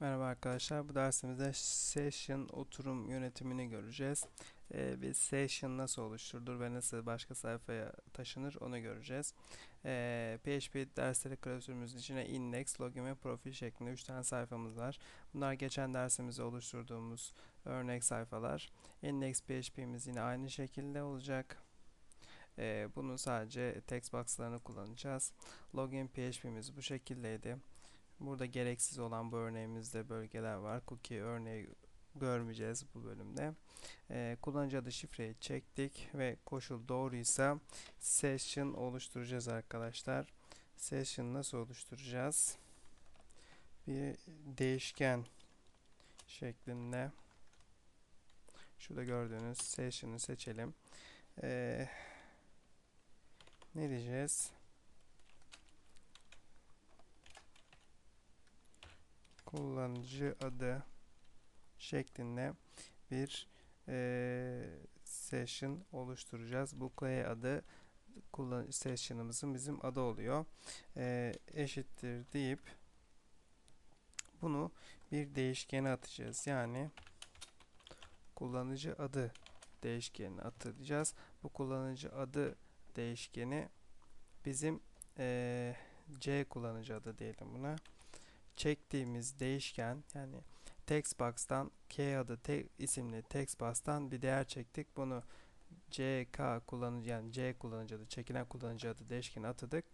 Merhaba arkadaşlar. Bu dersimizde session oturum yönetimini göreceğiz. Ee, bir session nasıl oluşturulur ve nasıl başka sayfaya taşınır onu göreceğiz. Ee, PHP dersleri klasörümüzün içine index, login ve profil şeklinde 3 tane sayfamız var. Bunlar geçen dersimizde oluşturduğumuz örnek sayfalar. Index PHP'miz yine aynı şekilde olacak. Ee, bunu sadece text box'larını kullanacağız. Login PHP'miz bu şekildeydi. Burada gereksiz olan bu örneğimizde bölgeler var. Cookie örneği görmeyeceğiz bu bölümde. Ee, kullanıcı adı şifreyi çektik ve koşul doğruysa session oluşturacağız arkadaşlar. Session nasıl oluşturacağız? Bir değişken şeklinde şurada gördüğünüz session'ı seçelim. Ee, ne diyeceğiz? Kullanıcı adı şeklinde bir e, session oluşturacağız. Bu clay adı kullan session'ımızın bizim adı oluyor. E, eşittir deyip bunu bir değişkene atacağız. Yani kullanıcı adı değişkenine atacağız. Bu kullanıcı adı değişkeni bizim e, C kullanıcı adı diyelim buna çektiğimiz değişken yani textbox'tan k adı te isimli textbox'tan bir değer çektik. Bunu ck kullanıcı yani c kullanıcı adı çekilen kullanıcı adı değişken atadık.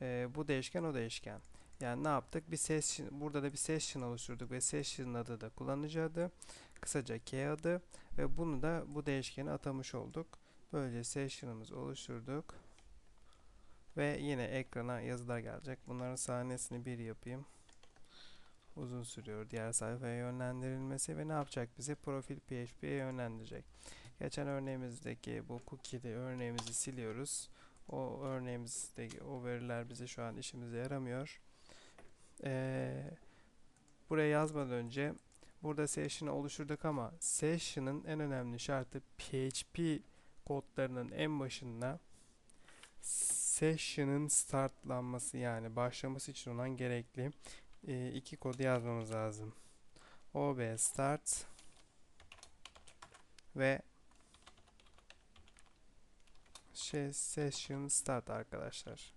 Ee, bu değişken o değişken. Yani ne yaptık? Bir session, burada da bir session oluşturduk ve session adı da kullanıcı adı. Kısaca k adı ve bunu da bu değişkeni atamış olduk. Böylece session'ımızı oluşturduk. Ve yine ekrana yazılar gelecek. Bunların sahnesini bir yapayım uzun sürüyor diğer sayfaya yönlendirilmesi ve ne yapacak bizi profil PHP'ye yönlendirecek. Geçen örneğimizdeki bu cookie'li örneğimizi siliyoruz. O örneğimizdeki o veriler bize şu an işimize yaramıyor. Ee, buraya yazmadan önce burada session'ı oluşturduk ama session'ın en önemli şartı PHP kodlarının en başında session'ın startlanması yani başlaması için olan gerekli e, iki kodu yazmamız lazım. OB start ve şey session start arkadaşlar.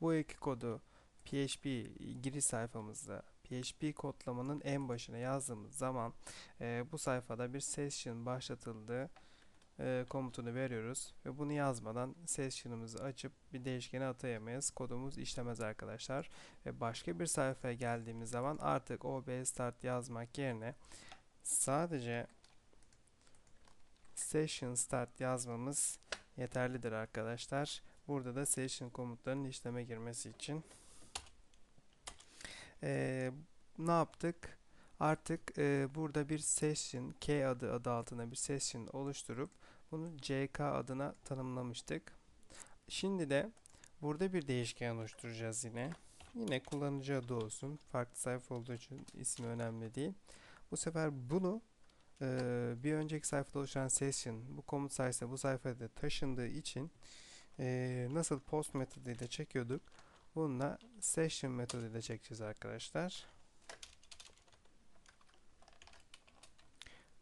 Bu iki kodu PHP giriş sayfamızda PHP kodlamanın en başına yazdığımız zaman e, bu sayfada bir session başlatıldığı e, komutunu veriyoruz ve bunu yazmadan session'ımızı açıp bir değişkene atayamayız. Kodumuz işlemez arkadaşlar. Ve başka bir sayfaya geldiğimiz zaman artık OB start yazmak yerine sadece session start yazmamız yeterlidir arkadaşlar. Burada da session komutlarının işleme girmesi için ee, ne yaptık? Artık e, burada bir session, K adı adı altına bir session oluşturup bunu CK adına tanımlamıştık. Şimdi de burada bir değişken oluşturacağız yine. Yine kullanıcı adı olsun. Farklı sayfa olduğu için ismi önemli değil. Bu sefer bunu e, bir önceki sayfada oluşan session bu komut sayesinde bu sayfada taşındığı için e, nasıl post metoduyla çekiyorduk. Bununla session metoduyla çekeceğiz arkadaşlar.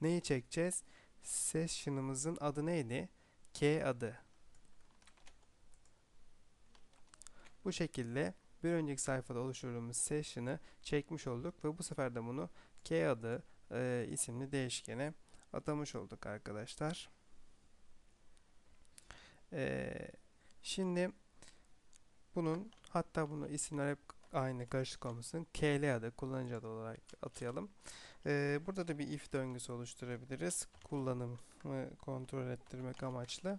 Neyi çekeceğiz? Session'ımızın adı neydi? K adı. Bu şekilde bir önceki sayfada oluşturduğumuz session'ı çekmiş olduk ve bu sefer de bunu K adı e, isimli değişkene atamış olduk arkadaşlar. E, şimdi bunun hatta bunu isimler hep aynı karışık olmasın. KL adı kullanıcı adı olarak atayalım. Burada da bir if döngüsü oluşturabiliriz. Kullanımı kontrol ettirmek amaçlı.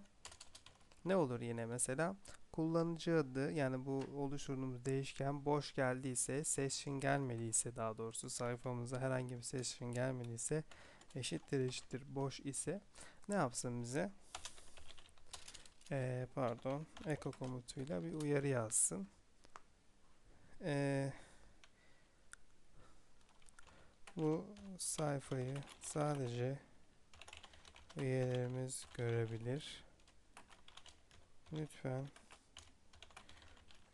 Ne olur yine mesela? Kullanıcı adı yani bu oluşturduğumuz değişken boş geldiyse, session gelmediyse daha doğrusu sayfamıza herhangi bir session gelmediyse eşittir eşittir boş ise ne yapsın bize? Ee, pardon, echo komutuyla bir uyarı yazsın. Ee, bu sayfayı sadece üyelerimiz görebilir. Lütfen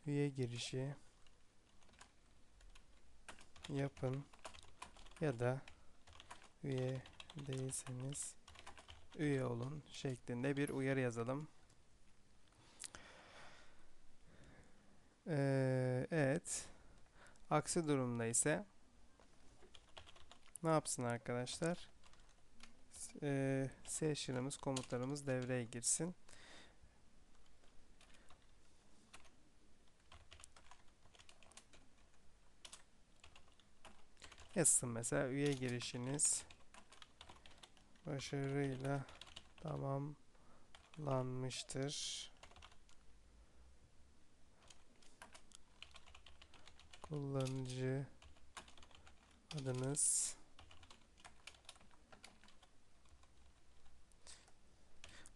üye girişi yapın ya da üye değilseniz üye olun şeklinde bir uyarı yazalım. Ee, evet. Aksi durumda ise ne yapsın arkadaşlar? Ee, session'ımız, komutlarımız devreye girsin. Yazsın mesela üye girişiniz başarıyla tamamlanmıştır. Kullanıcı adınız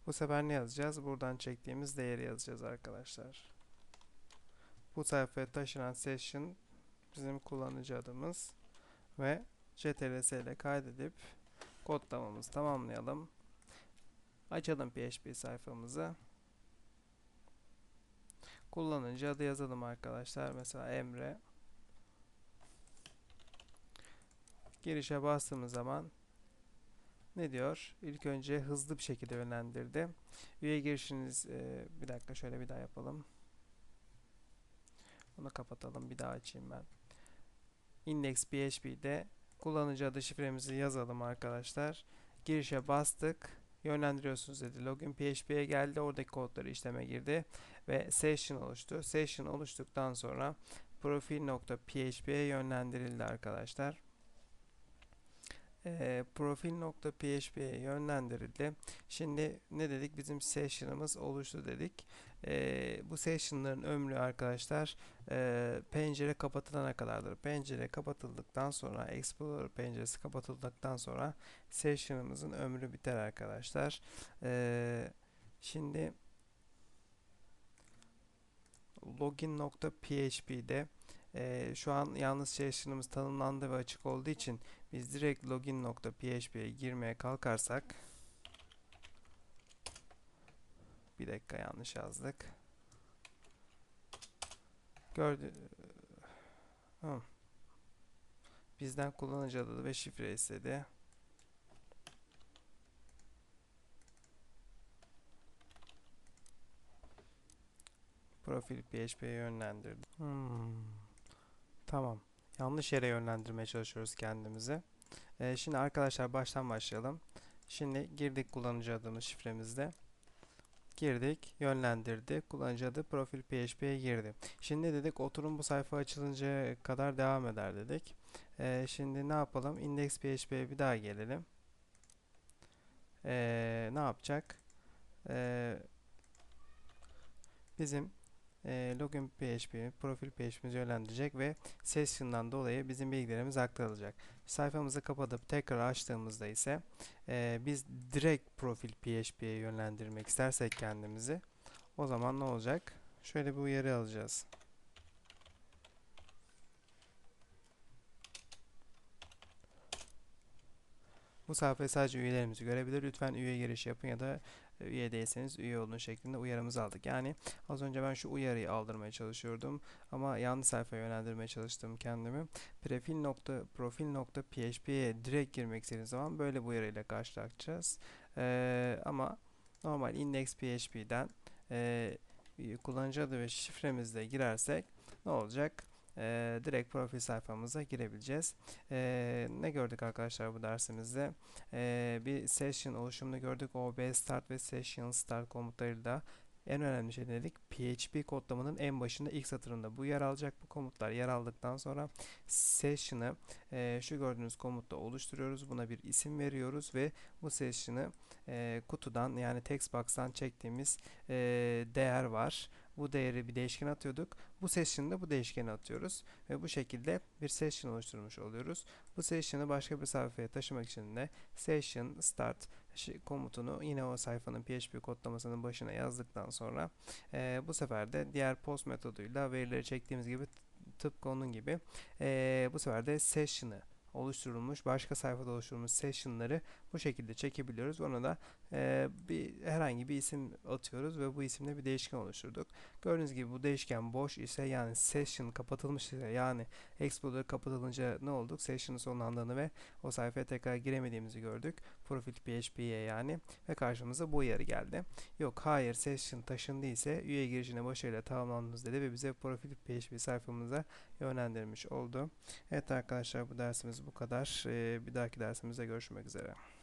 Bu sefer ne yazacağız? Buradan çektiğimiz değeri yazacağız arkadaşlar. Bu sayfaya taşınan session bizim kullanıcı adımız ve ctrs ile kaydedip kodlamamızı tamamlayalım. Açalım PHP sayfamızı. Kullanıcı adı yazalım arkadaşlar. Mesela Emre. Girişe bastığımız zaman ne diyor? İlk önce hızlı bir şekilde yönlendirdi. Üye girişiniz e, bir dakika şöyle bir daha yapalım. Bunu kapatalım. Bir daha açayım ben. Index PHP'de kullanıcı adı şifremizi yazalım arkadaşlar. Girişe bastık. Yönlendiriyorsunuz dedi. Login PHP'ye geldi. Oradaki kodları işleme girdi. Ve session oluştu. Session oluştuktan sonra profil.php'ye yönlendirildi arkadaşlar. E, profil.php'ye yönlendirildi. Şimdi ne dedik? Bizim session'ımız oluştu dedik. E, bu session'ların ömrü arkadaşlar e, pencere kapatılana kadardır. Pencere kapatıldıktan sonra Explorer penceresi kapatıldıktan sonra session'ımızın ömrü biter arkadaşlar. E, şimdi login.php'de e, şu an yalnız session'ımız tanımlandı ve açık olduğu için biz direkt login.php'ye girmeye kalkarsak bir dakika yanlış yazdık. Gördü Hı. Bizden kullanıcı adı ve şifre istedi. Profil PHP'ye yönlendirdi. Hmm. Tamam. Yanlış yere yönlendirmeye çalışıyoruz kendimizi. Ee, şimdi arkadaşlar baştan başlayalım. Şimdi girdik kullanıcı adımız şifremizde. Girdik, yönlendirdi. Kullanıcı adı profil PHP'ye girdi. Şimdi dedik? Oturum bu sayfa açılınca kadar devam eder dedik. Ee, şimdi ne yapalım? Index PHP'ye bir daha gelelim. Ee, ne yapacak? Ee, bizim e, login PHP, profil PHP'mizi yönlendirecek ve session'dan dolayı bizim bilgilerimiz aktarılacak. Sayfamızı kapatıp tekrar açtığımızda ise e, biz direkt profil PHP'ye yönlendirmek istersek kendimizi o zaman ne olacak? Şöyle bir uyarı alacağız. Bu sayfayı sadece üyelerimiz görebilir. Lütfen üye giriş yapın ya da üye değilseniz üye olun şeklinde uyarımızı aldık. Yani az önce ben şu uyarıyı aldırmaya çalışıyordum ama yanlış sayfaya yönlendirmeye çalıştım kendimi. Profil direkt girmek istediğiniz zaman böyle bu uyarıyla karşılaşacağız. Ee, ama normal index php'den e, kullanıcı adı ve şifremizle girersek ne olacak? E, direkt profil sayfamıza girebileceğiz. E, ne gördük arkadaşlar bu dersimizde? E, bir session oluşumunu gördük. OB start ve session start komutlarıyla en önemli şey dedik PHP kodlamanın en başında ilk satırında bu yer alacak. Bu komutlar yer aldıktan sonra session'ı e, şu gördüğünüz komutta oluşturuyoruz. Buna bir isim veriyoruz ve bu session'ı e, kutudan yani textbox'tan çektiğimiz e, değer var. Bu değeri bir değişken atıyorduk. Bu session'da bu değişkeni atıyoruz. Ve bu şekilde bir session oluşturmuş oluyoruz. Bu session'ı başka bir sayfaya taşımak için de session start komutunu yine o sayfanın PHP kodlamasının başına yazdıktan sonra e, bu sefer de diğer post metoduyla verileri çektiğimiz gibi tıpkı onun gibi e, bu sefer de session'ı oluşturulmuş, başka sayfada oluşturulmuş session'ları bu şekilde çekebiliyoruz. Ona da e, bir herhangi bir isim atıyoruz ve bu isimle bir değişken oluşturduk. Gördüğünüz gibi bu değişken boş ise yani session kapatılmış ise yani Explorer kapatılınca ne olduk? Session'ın sonlandığını ve o sayfaya tekrar giremediğimizi gördük. Profil PHP'ye yani ve karşımıza bu uyarı geldi. Yok hayır session taşındı ise üye girişine başarıyla tamamlandınız dedi ve bize profil PHP sayfamıza yönlendirmiş oldu. Evet arkadaşlar bu dersimiz bu kadar. Ee, bir dahaki dersimizde görüşmek üzere.